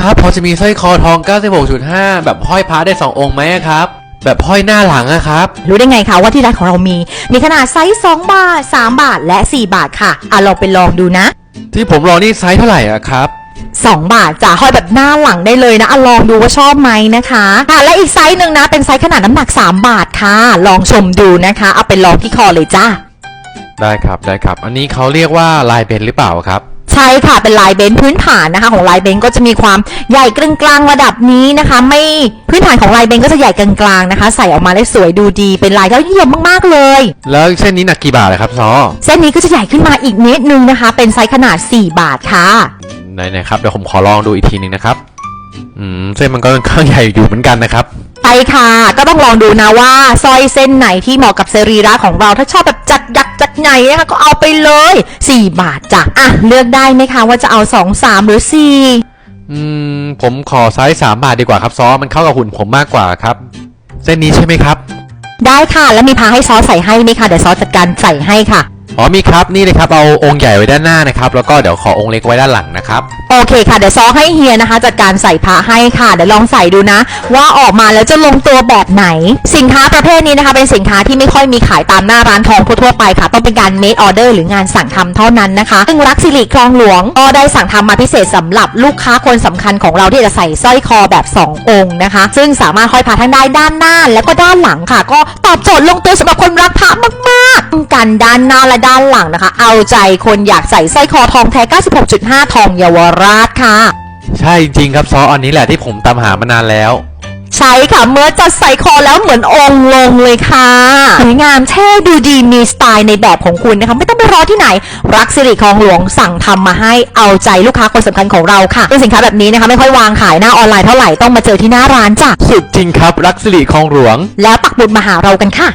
ครับ พอจะมีสร้อยคอทอง 96.5 แบบห้อยพระได้ 2 องค์ไหมครับ แบบห้อยหน้าหลังอะครับ รู้ได้ไงคะว่าที่ร้านของเรามี มีขนาดไซส์ 2 บาท 3 บาทและ 4 บาทค่ะ อะลองไปลองดูนะ ที่ผมรองนี่ไซส์เท่าไหร่อะครับ 2 บาทจะห้อยแบบหน้าหลังได้เลยนะอะลองดูว่าชอบไหมนะคะค่ะและอีกไซส์หนึ่งนะ เป็นไซส์ขนาดน้ำหนัก 3 บาทค่ะ ลองชมดูนะคะ เอาไปลองที่คอเลยจ้าได้ครับได้ครับ อันนี้เขาเรียกว่าลายเบนหรือเปล่าครับ ใช่ค่ะเป็นลายเบนซ์พื้นฐานนะคะ ของลายเบนซ์ก็จะมีความใหญ่กลางกลางๆระดับนี้นะคะ ไม่พื้นฐานของลายเบนซ์ก็จะใหญ่กลางๆนะคะ ใส่ออกมาได้สวยดูดีเป็นลายยอดเยี่ยมมากๆเลย แล้วเส้นนี้หนักกี่บาทเลยครับซอเส้นนี้ก็จะใหญ่ขึ้นมาอีกนิดนึงนะคะ เป็นไซส์ขนาด 4 บาทค่ะไหนๆครับเดี๋ยวผมขอลองดูอีกทีหนึงนะครับอืมเส้นมันก็ค่อนข้างใหญ่อยู่เหมือนกันนะครับ ไปค่ะ ก็ต้องลองดูนะว่าสร้อยเส้นไหนที่เหมาะกับสรีระของเรา ถ้าชอบแบบจัดยักษ์จัดใหญ่นะคะก็เอาไปเลย 4 บาทจ้ะอะเลือกได้ไหมคะว่าจะเอา 2 3 หรือ4อืม ผมขอไซส์3บาทดีกว่าครับซอมันเข้ากับหุ่นผมมากกว่าครับ เส้นนี้ใช่ไหมครับได้ค่ะ แล้วมีพาให้ซอสใส่ให้ไหมคะเดี๋ยวซอสจัดการใส่ให้ค่ะ อ๋อมีครับนี่เลยครับเอาองค์ใหญ่ไว้ด้านหน้านะครับ แล้วก็เดี๋ยวขอองค์เล็กไว้ด้านหลังนะครับ โอเคค่ะ เดี๋ยวซอให้เฮียนะคะ จัดการใส่พระให้ค่ะ เดี๋ยวลองใส่ดูนะ ว่าออกมาแล้วจะลงตัวแบบไหน สินค้าประเภทนี้นะคะ เป็นสินค้าที่ไม่ค่อยมีขายตามหน้าร้านทองทั่วไปค่ะ ต้องเป็นการ made order หรืองานสั่งทำเท่านั้นนะคะซึ่งรักสิริคลองหลวงก็ได้สั่งทำมาพิเศษสำหรับลูกค้าคนสำคัญของเราที่จะใส่สร้อยคอแบบ 2 องค์นะคะ ซึ่งสามารถห้อยพระทั้งได้ด้านหน้า แล้วก็ด้านหลังค่ะ ก็ตอบโจทย์ลงตัวสำหรับคนรักพระมาก กันด้านหน้าและด้านหลังนะคะ เอาใจคนอยากใส่สร้อยคอทองแท้ 96.5 ทองเยาวราชค่ะ ใช่จริงๆครับซออันนี้แหละที่ผมตามหามานานแล้ว ใช่ค่ะ เมื่อจัดใส่คอแล้วเหมือนองค์ลงเลยค่ะสวยงามเท่ดูดีมีสไตล์ในแบบของคุณนะคะ ไม่ต้องไปรอที่ไหน รักสิริคลองหลวงสั่งทำมาให้เอาใจลูกค้าคนสำคัญของเราค่ะซึ่งสินค้าแบบนี้นะคะไม่ค่อยวางขายหน้าออนไลน์เท่าไหร่ต้องมาเจอที่หน้าร้านจ้ะสุดจริงครับรักสิริคลองหลวง แล้วปักบุญมาหาเรากันค่ะ